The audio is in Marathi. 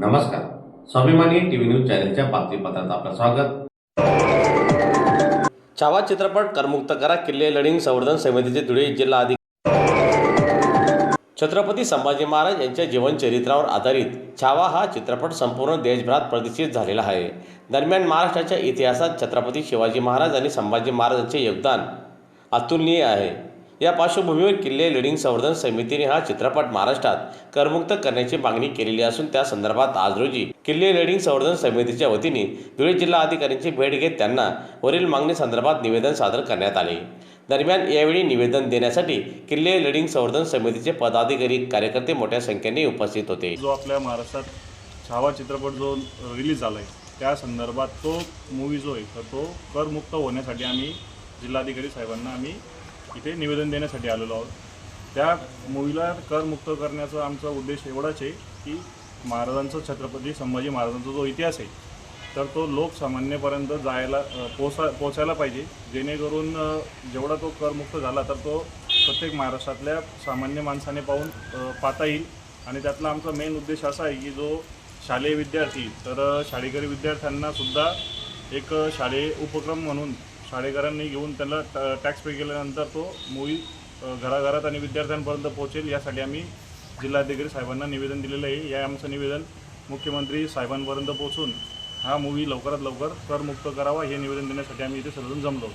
नमस्कार. स्वाभिमानी टीव्ही न्यूज चॅनलच्या बातमीपत्रात आपलं स्वागत. छावा चित्रपट करमुक्त करा किल्ले लढिंग संवर्धन समितीचे धुळे जिल्हा अधिकारी छत्रपती संभाजी महाराज यांच्या जीवनचरित्रावर आधारित छावा हा चित्रपट संपूर्ण देशभरात प्रदर्शित झालेला आहे. दरम्यान महाराष्ट्राच्या इतिहासात छत्रपती शिवाजी महाराज आणि संभाजी महाराजांचे योगदान अतुलनीय आहे. या पार्श्वभूमीवर किल्ले लिडिंग संवर्धन समितीने हा चित्रपट महाराष्ट्रात करमुक्त करण्याची मागणी केलेली असून त्या संदर्भात आज रोजी किल्ले लिडिंग संवर्धन समितीच्या वतीने धुळे जिल्हा अधिकाऱ्यांची भेट घेत त्यांना वरील मागणी संदर्भात निवेदन सादर करण्यात आले. दरम्यान यावेळी निवेदन देण्यासाठी किल्ले लिडिंग संवर्धन समितीचे पदाधिकारी कार्यकर्ते मोठ्या संख्येने उपस्थित होते. जो आपल्या महाराष्ट्रात छावा चित्रपट जो रिलीज झाला आहे त्या संदर्भात तो मूवी जो आहे तर तो करमुक्त होण्यासाठी आम्ही जिल्हाधिकारी साहेबांना आम्ही इथे निवेदन देण्यासाठी आलेलो आहोत. त्या मुलीला करमुक्त करण्याचा आमचा उद्देश एवढाच आहे की महाराजांचा छत्रपती संभाजी महाराजांचा जो इतिहास आहे तर तो लोकसामान्यपर्यंत जायला पोचा पोचायला पाहिजे. जेणेकरून जेवढा तो करमुक्त झाला तर तो प्रत्येक महाराष्ट्रातल्या सामान्य माणसाने पाहून पाहता येईल. आणि त्यातला आमचा मेन उद्देश असा आहे की जो शालेय विद्यार्थी तर शाळेकरी विद्यार्थ्यांनासुद्धा एक शालेय उपक्रम म्हणून शाळेकरांनी घेऊन त्यांना ट- टॅक्स पे केल्यानंतर तो मूवी घराघरात आणि विद्यार्थ्यांपर्यंत पोहोचेल. यासाठी आम्ही जिल्हाधिकारी साहेबांना निवेदन दिलेलं आहे. या आमचं निवेदन मुख्यमंत्री साहेबांपर्यंत पोहोचून हा मूवी लवकरात लवकर करमुक्त करावा हे निवेदन देण्यासाठी आम्ही इथे सर्वजण जमलो.